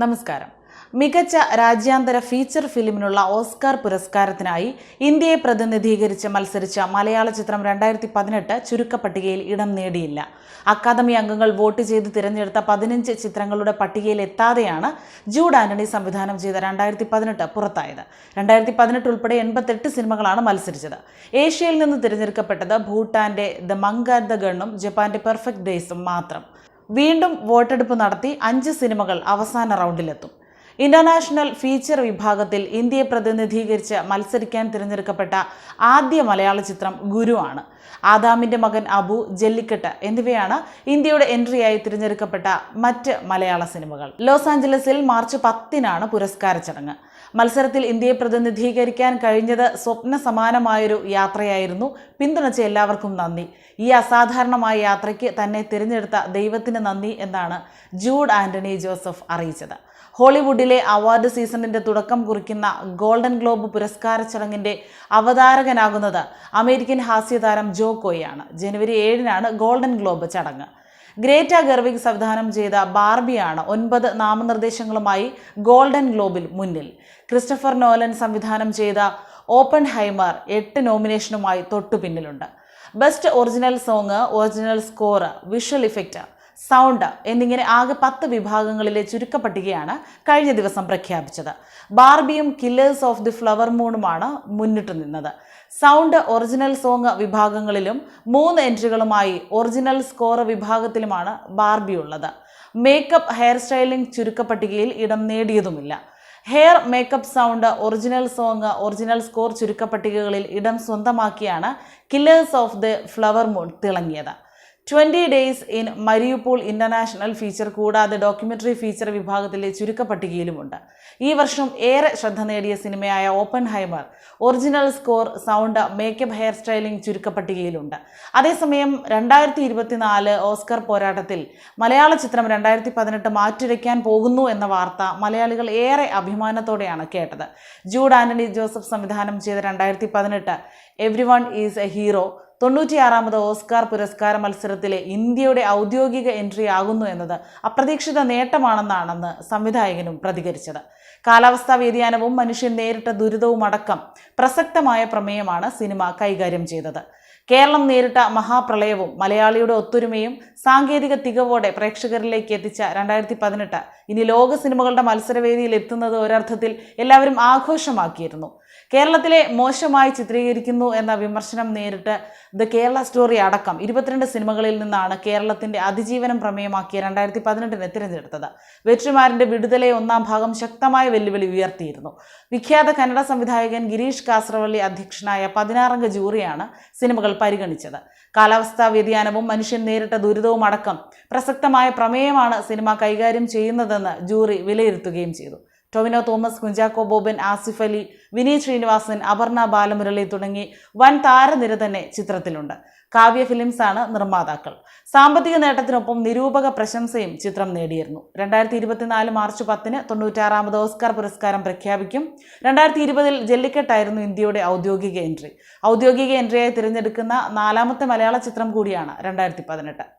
നമസ്കാരം. മികച്ച രാജ്യാന്തര ഫീച്ചർ ഫിലിമിനുള്ള ഓസ്കാർ പുരസ്കാരത്തിനായി ഇന്ത്യയെ പ്രതിനിധീകരിച്ച് മത്സരിച്ച മലയാള ചിത്രം രണ്ടായിരത്തി പതിനെട്ട് ചുരുക്കപ്പട്ടികയിൽ ഇടം നേടിയില്ല. അക്കാദമി അംഗങ്ങൾ വോട്ട് ചെയ്ത് തിരഞ്ഞെടുത്ത പതിനഞ്ച് ചിത്രങ്ങളുടെ പട്ടികയിൽ എത്താതെയാണ് ജൂഡ് ആന്റണി സംവിധാനം ചെയ്ത രണ്ടായിരത്തി പതിനെട്ട് പുറത്തായത്. രണ്ടായിരത്തി പതിനെട്ട് ഉൾപ്പെടെ എൺപത്തെട്ട് സിനിമകളാണ് മത്സരിച്ചത്. ഏഷ്യയിൽ നിന്ന് തിരഞ്ഞെടുക്കപ്പെട്ടത് ഭൂട്ടാന്റെ ദ മങ്ക് ദ ഗണ്ണും ജപ്പാന്റെ പെർഫെക്റ്റ് ഡേയ്സും മാത്രം. വീണ്ടും വോട്ടെടുപ്പ് നടത്തി അഞ്ച് സിനിമകൾ അവസാന റൗണ്ടിലെത്തും. ഇന്റർനാഷണൽ ഫീച്ചർ വിഭാഗത്തിൽ ഇന്ത്യയെ പ്രതിനിധീകരിച്ച് മത്സരിക്കാൻ തിരഞ്ഞെടുക്കപ്പെട്ട ആദ്യ മലയാള ചിത്രം ഗുരു ആണ് ആദാമിന്റെ മകൻ അബു ജല്ലിക്കെട്ട് എന്നിവയാണ് ഇന്ത്യയുടെ എൻട്രിയായി തിരഞ്ഞെടുക്കപ്പെട്ട മറ്റ് മലയാള സിനിമകൾ. ലോസ് ആഞ്ചലസിൽ മാർച്ച് പത്തിനാണ് പുരസ്കാര ചടങ്ങ്. മത്സരത്തിൽ ഇന്ത്യയെ പ്രതിനിധീകരിക്കാൻ കഴിഞ്ഞത് സ്വപ്ന സമാനമായൊരു യാത്രയായിരുന്നു. പിന്തുണച്ച എല്ലാവർക്കും നന്ദി. ഈ അസാധാരണമായ യാത്രയ്ക്ക് തന്നെ തിരഞ്ഞെടുത്ത ദൈവത്തിന് നന്ദി എന്നാണ് ജൂഡ് ആന്റണി ജോസഫ് അറിയിച്ചത്. ഹോളിവുഡിലെ അവാർഡ് സീസണിന്റെ തുടക്കം കുറിക്കുന്ന ഗോൾഡൻ ഗ്ലോബ് പുരസ്കാര ചടങ്ങിന്റെ അവതാരകനാകുന്നത് അമേരിക്കൻ ഹാസ്യതാരം ജോ കോയാണ്. ജനുവരി ഏഴിനാണ് ഗോൾഡൻ ഗ്ലോബ് ചടങ്ങ്. ഗ്രേറ്റ ഗർവിക് സംവിധാനം ചെയ്ത ബാർബിയാണ് ഒൻപത് നാമനിർദ്ദേശങ്ങളുമായി ഗോൾഡൻ ഗ്ലോബിൽ മുന്നിൽ. ക്രിസ്റ്റഫർ നോലൻ സംവിധാനം ചെയ്ത ഓപ്പൺ ഹൈമർ എട്ട് നോമിനേഷനുമായി തൊട്ടു പിന്നിലുണ്ട് best original song original score visual effect sound എന്നിങ്ങനെ ആകെ പത്ത് വിഭാഗങ്ങളിലെ ചുരുക്കപ്പട്ടികയാണ് കഴിഞ്ഞ ദിവസം പ്രഖ്യാപിച്ചത്. ബാർബിയും കില്ലേഴ്സ് ഓഫ് ദി ഫ്ലവർ മൂണുമാണ് മുന്നിട്ട് നിന്നത്. സൗണ്ട് ഒറിജിനൽ സോങ് വിഭാഗങ്ങളിലും മൂന്ന് എൻട്രികളുമായി ഒറിജിനൽ സ്കോർ വിഭാഗത്തിലുമാണ് ബാർബി ഉള്ളത്. മേക്കപ്പ് ഹെയർ സ്റ്റൈലിംഗ് ചുരുക്കപ്പട്ടികയിൽ ഇടം നേടിയതുമില്ല. Hair makeup sound original song original score ചുരുക്കപ്പട്ടികകളിൽ ഇടം സ്വന്തമാക്കിയാണ് Killers of the Flower Moon തിളങ്ങിയത്. Twenty days in Mariupol international feature കൂടാതെ ഡോക്യുമെന്ററി ഫീച്ചർ വിഭാഗത്തിലെ ചുരുക്കപ്പട്ടികയിലുമുണ്ട്. ഈ വർഷം ഏറെ ശ്രദ്ധ നേടിയ സിനിമയായ Oppenheimer original score sound makeup hair styling ചുരുക്കപ്പട്ടികയിലുണ്ട്. അതേസമയം രണ്ടായിരത്തി ഇരുപത്തിനാല് ഓസ്കർ പോരാട്ടത്തിൽ മലയാള ചിത്രം രണ്ടായിരത്തി പതിനെട്ട് മാറ്റുരയ്ക്കാൻ പോകുന്നു എന്ന വാർത്ത മലയാളികൾ ഏറെ അഭിമാനത്തോടെയാണ് കേട്ടത്. ജൂഡ് ആന്റണി ജോസഫ് സംവിധാനം ചെയ്ത രണ്ടായിരത്തി പതിനെട്ട് everyone is a hero തൊണ്ണൂറ്റിയാറാമത് ഓസ്കാർ പുരസ്കാര മത്സരത്തിലെ ഇന്ത്യയുടെ ഔദ്യോഗിക എൻട്രി ആകുന്നു എന്നത് അപ്രതീക്ഷിത നേട്ടമാണെന്നാണെന്ന് സംവിധായകനും പ്രതികരിച്ചത്. കാലാവസ്ഥാ വ്യതിയാനവും മനുഷ്യൻ നേരിട്ട ദുരിതവും അടക്കം പ്രസക്തമായ പ്രമേയമാണ് സിനിമ കൈകാര്യം ചെയ്തത്. കേരളം നേരിട്ട മഹാപ്രളയവും മലയാളിയുടെ ഒത്തൊരുമയും സാങ്കേതിക തികവോടെ പ്രേക്ഷകരിലേക്ക് എത്തിച്ച രണ്ടായിരത്തി പതിനെട്ട് ഇനി ലോക സിനിമകളുടെ മത്സരവേദിയിൽ എത്തുന്നത് ഒരർത്ഥത്തിൽ എല്ലാവരും ആഘോഷമാക്കിയിരുന്നു. കേരളത്തിലെ മോശമായി ചിത്രീകരിക്കുന്നു എന്ന വിമർശനം നേരിട്ട് ദ കേരള സ്റ്റോറി അടക്കം ഇരുപത്തിരണ്ട് സിനിമകളിൽ നിന്നാണ് കേരളത്തിന്റെ അതിജീവനം പ്രമേയമാക്കിയ രണ്ടായിരത്തി പതിനെട്ടിനെ തിരഞ്ഞെടുത്തത്. വെറ്റുമാരിന്റെ വിടുതലെ ഒന്നാം ഭാഗം ശക്തമായ വെല്ലുവിളി ഉയർത്തിയിരുന്നു. വിഖ്യാത കന്നഡ സംവിധായകൻ ഗിരീഷ് കാസറവള്ളി അധ്യക്ഷനായ പതിനാറംഗ ജൂറിയാണ് സിനിമകൾ പരിഗണിച്ചത്. കാലാവസ്ഥാ വ്യതിയാനവും മനുഷ്യൻ നേരിട്ട ദുരിതവും അടക്കം പ്രസക്തമായ പ്രമേയമാണ് സിനിമ കൈകാര്യം ചെയ്യുന്നതെന്ന് ജൂറി വിലയിരുത്തുകയും ചെയ്തു. ടൊവിനോ തോമസ് കുഞ്ചാക്കോ ബോബൻ ആസിഫ് അലി വിനീത് ശ്രീനിവാസൻ അപർണ ബാലമുരളി തുടങ്ങി വൻ താരനിര തന്നെ ചിത്രത്തിലുണ്ട്. കാവ്യ ഫിലിംസാണ് നിർമ്മാതാക്കൾ. സാമ്പത്തിക നേട്ടത്തിനൊപ്പം നിരൂപക പ്രശംസയും ചിത്രം നേടിയിരുന്നു. രണ്ടായിരത്തി ഇരുപത്തിനാല് മാർച്ച് പത്തിന് തൊണ്ണൂറ്റാറാമത് ഓസ്കാർ പുരസ്കാരം പ്രഖ്യാപിക്കും. രണ്ടായിരത്തി ഇരുപതിൽ ജല്ലിക്കെട്ടായിരുന്നു ഇന്ത്യയുടെ ഔദ്യോഗിക എൻട്രി. ഔദ്യോഗിക എൻട്രിയായി തിരഞ്ഞെടുക്കുന്ന നാലാമത്തെ മലയാള ചിത്രം കൂടിയാണ് രണ്ടായിരത്തി പതിനെട്ട്